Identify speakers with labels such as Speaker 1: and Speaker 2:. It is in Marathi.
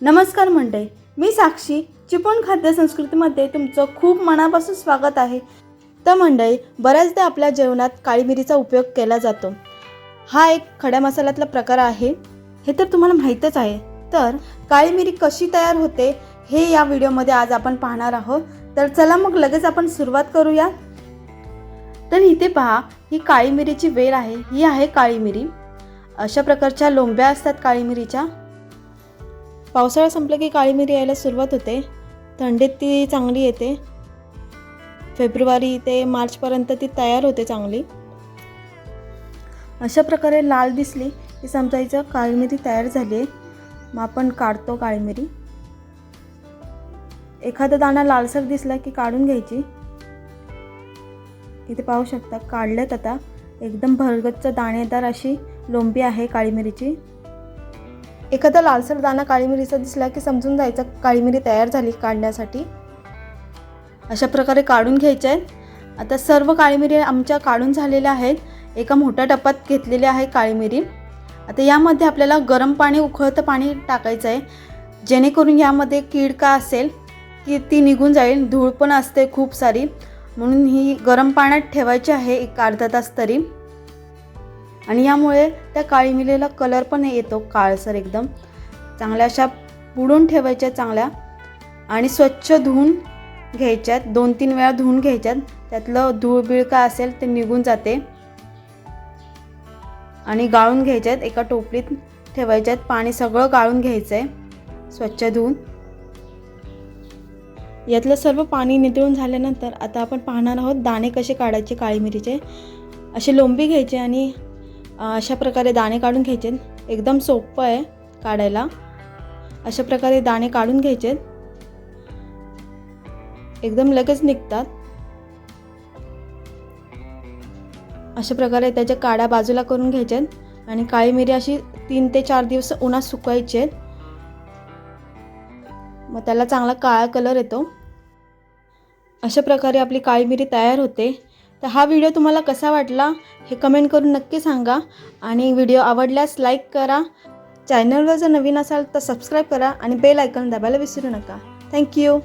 Speaker 1: नमस्कार मंडळी मी साक्षी चिपळूण खाद्य संस्कृतीमध्ये तुमचं खूप मनापासून स्वागत आहे. तर मंडळी बऱ्याचदा आपल्या जेवणात काळी मिरीचा उपयोग केला जातो. हा एक खड्या मसाल्यातला प्रकार आहे. हे तर तुम्हाला माहीतच आहे. तर काळी मिरी कशी तयार होते हे या व्हिडिओमध्ये आज आपण पाहणार आहोत. तर चला मग लगेच आपण सुरुवात करूया. तर इथे पहा ही काळी मिरीची वेल आहे. ही आहे काळी मिरी. अशा प्रकारच्या लोंब्या असतात काळी मिरीच्या. पावसाळा संपला की काळी मिरी यायला सुरुवात होते. थंडीत ती चांगली येते. फेब्रुवारी ते मार्चपर्यंत ती तयार होते चांगली. अशा प्रकारे लाल दिसली की समजायचं काळी मिरी तयार झाली आहे. मग आपण काढतो काळी मिरी. एखादा दाणा लालसर दिसला की काढून घ्यायची. इथे पाहू शकता काढल्यात आता. एकदम भरगच्च दाणेदार अशी लोंबी आहे काळी मिरीची. एखादा लालसर दाणा काळी मिरीचा दिसला की समजून जायचं काळी मिरी तयार झाली काढण्यासाठी. अशा प्रकारे काढून घ्यायच्या आहेत. आता सर्व काळी मिरी आमच्या काढून झालेल्या आहेत. एका मोठ्या टप्प्यात घेतलेल्या आहे काळी मिरी आता यामध्ये आपल्याला गरम पाणी उकळतं पाणी टाकायचं आहे. जेणेकरून यामध्ये कीड का असेल की ती निघून जाईल धूळ पण असते खूप सारी. म्हणून ही गरम पाण्यात ठेवायची आहे एक अर्धा तास तरी. आणि यामुळे त्या काळी मिरीला कलर पण येतो काळसर एकदम. चांगल्या अशा पुडून ठेवायच्या चांगल्या. आणि स्वच्छ धुवून घ्यायच्यात दोन तीन वेळा धुवून घ्यायच्यात. त्यातलं धूळबीळ का असेल ते निघून जाते. आणि गाळून घ्यायच्यात एका टोपलीत ठेवायच्यात. पाणी सगळं गाळून घ्यायचं आहे स्वच्छ धुवून. यातलं सर्व पाणी नितळून झाल्यानंतर आता आपण पाहणार आहोत दाणे कसे काढायचे काळी मिरीचे. असे लोंबी घ्यायचे आणि अशा प्रकारे दाणे काढून घ्यायचे. एकदम सोपं आहे काढायला. अशा प्रकारे दाणे काढून घ्यायचे. एकदम लगेच निघतात. अशा प्रकारे त्याच्या काड्या बाजूला करून घ्यायच्या आणि काळी मिरी अशी तीन ते चार दिवस उन्हात सुकवायचे. आहेत मग त्याला चांगला काळा कलर येतो. अशा प्रकारे आपली काळी मिरी तयार होते. तर हा व्हिडिओ तुम्हाला कसा वाटला हे कमेंट करून नक्की सांगा. आणि व्हिडिओ आवडल्यास लाईक करा. चॅनलवर जर नवीन असाल तर सबस्क्राईब करा आणि बेल आयकॉन दाबायला विसरू नका. थँक्यू